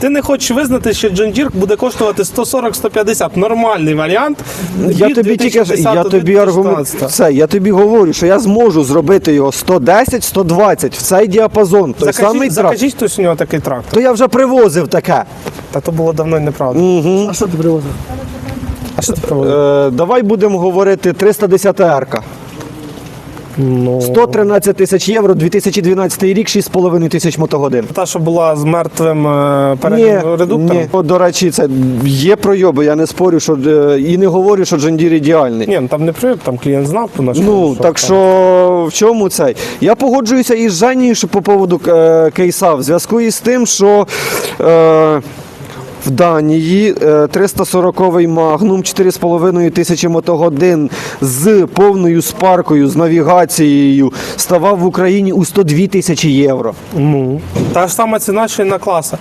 Ти не хочеш визнати, що Deere буде коштувати 140-150. Нормальний варіант. Я тобі тільки я тобі аргумент все, я тобі говорю, що я зможу зробити його 110-120 в цей діапазон. Той самий Закажіть, трактор. закажіть хтось у нього такий трактор. То я вже привозив таке. Та то було давно неправда. А що ти привозив? А що ти проводив? Е, давай будемо говорити 310 РК. Ну, 113 тисяч євро, 2012 рік, 6,5 тисяч мотогодин. та, що була з мертвим е, переднім редуктором. ні. До речі, це є пройоби, я не спорю, що е, і не говорю, що Джандір ідеальний. Ні, ну там не привід, там клієнт знав по нашому. Ну, так що в чому цей? Я погоджуюся із Женією що по поводу е, кейса в зв'язку із тим, що е, в Данії е, 340-й Магнум 4,5 тисячі мотогодин з повною спаркою, з навігацією ставав в Україні у 102 тисячі євро. Ну, та ж сама ціна, що й на класа.